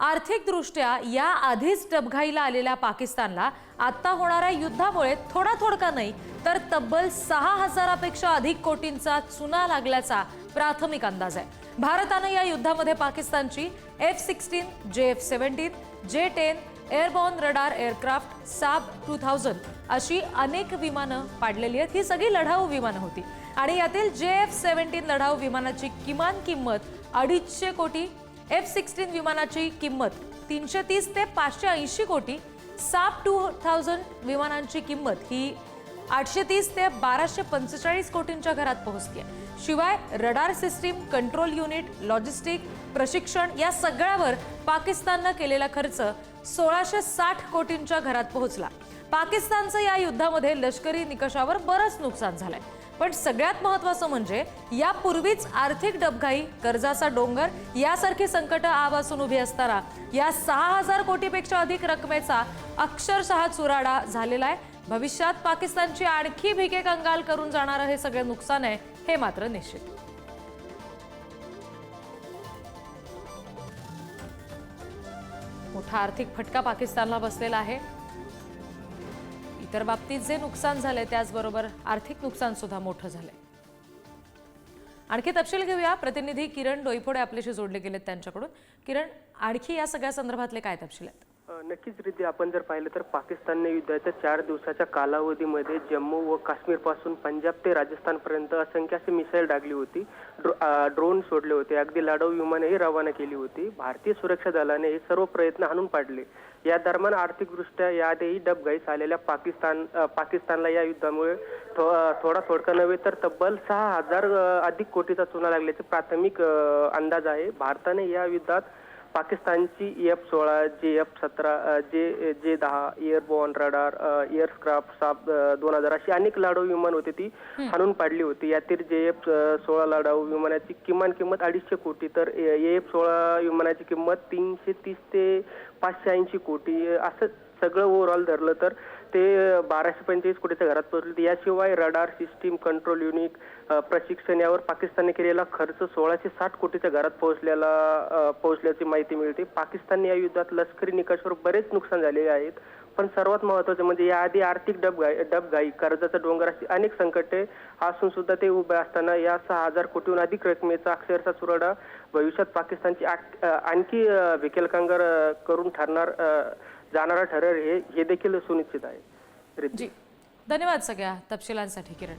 आर्थिकदृष्ट्या या आधीच डबघाईला आलेल्या पाकिस्तानला आत्ता होणाऱ्या युद्धामुळे थोडा थोडका नाही तर तब्बल सहा हजारापेक्षा अधिक कोटींचा चुना लागल्याचा प्राथमिक अंदाज आहे. भारतानं या युद्धामध्ये पाकिस्तानची F sixteen J F seventeen J ten airborne radar aircraft Saab two thousand अशी अनेक विमानं पाडलेली आहेत. ही सगळी लढाऊ विमानं होती. आणि यातील जे एफ सेव्हन्टीन लढाऊ विमानाची किमान किंमत अडीचशे कोटी एफ सिक्स्टीन विमानाची किंमत तीनशे तीस ते पाचशे ऐंशी कोटी. साप टू थाउजंड विमानांची किंमत ही आठशे तीस ते बाराशे पंचेचाळीस कोटींच्या घरात पोहोचली आहे शिवाय radar system control unit logistic प्रशिक्षण या सगळ्यावर पाकिस्ताननं केलेला खर्च सोळाशे साठ कोटींच्या घरात पोहोचला. पाकिस्तानचं या युद्धामध्ये लष्करी निकषावर बरंच नुकसान झालंय. पण सगळ्यात महत्वाचं म्हणजे यापूर्वीच आर्थिक डबघाई कर्जाचा डोंगर यासारखी संकट आवासून उभी असताना या सहा हजार कोटीपेक्षा अधिक रकमेचा अक्षरशः चुराडा झालेला आहे. भविष्यात पाकिस्तानची आणखी भिके कंगाल करून जाणारं हे सगळे नुकसान आहे हे मात्र निश्चित. मोठा आर्थिक फटका पाकिस्तानला बसलेला आहे. इतर बाबतीत जे नुकसान झालंय त्याचबरोबर आर्थिक नुकसान सुद्धा मोठं झालंय. आणखी तपशील घेऊया. प्रतिनिधी किरण डोईफोडे आपल्याशी जोडले गेलेत त्यांच्याकडून. किरण आणखी या सगळ्या संदर्भातले काय तपशील आहेत? नक्कीच रीती आपण जर पाहिलं तर पाकिस्तानने युद्धाच्या चार दिवसाच्या कालावधीमध्ये जम्मू व काश्मीरपासून पंजाब ते राजस्थानपर्यंत असंख्य अशी मिसाईल डागली होती. ड्रो- ड्रोन सोडले होते. अगदी लढाऊ विमानेही रवाना केली होती. भारतीय सुरक्षा दलाने हे सर्व प्रयत्न हाणून पाडले. या दरम्यान आर्थिकदृष्ट्या याआधीही डबघाईस आलेल्या पाकिस्तान पाकिस्तानला या युद्धामुळे थो- थोडा थोडका नव्हे तर तब्बल सहा हजार अधिक कोटीचा चुना लागल्याचे प्राथमिक अंदाज आहे. भारताने या युद्धात पाकिस्तानची एफ सोळा जे एफ सतरा जे जे दहा एअरबॉर्न रडार एअरक्राफ्ट साप दोन हजार अशी अनेक लढाऊ विमान होती ती हाणून पाडली होती. यातील जे एफ सोळा लढाऊ विमानाची किमान किंमत अडीचशे कोटी तर ए एफ सोळा विमानाची किंमत तीनशे तीस ते पाचशे ऐंशी कोटी असं सगळं ओव्हरऑल धरलं तर ते बाराशे पंचेचाळीस कोटीच्या घरात पोहोचले. याशिवाय रडार सिस्टीम कंट्रोल युनिट प्रशिक्षण यावर पाकिस्तानने केलेला खर्च सोळाशे साठ कोटीच्या घरात पोहोचलेला पोहोचल्याची माहिती मिळते. पाकिस्तानने या युद्धात लष्करी निकषावर बरेच नुकसान झालेले आहेत. पण सर्वात महत्वाचं म्हणजे याआधी आर्थिक डबघाई डबघाई कर्जाचा डोंगर अशी अनेक संकटे असून सुद्धा ते उभे असताना या सहा हजार कोटीहून अधिक रकमेचा अक्षरशः चुराडा भविष्यात पाकिस्तानची आणखी अ, करून ठरणार जाणारा ठरेल हे हे देखील सुनिश्चित आहे. जी. धन्यवाद सगळ्या तपशिलांसाठी किरण.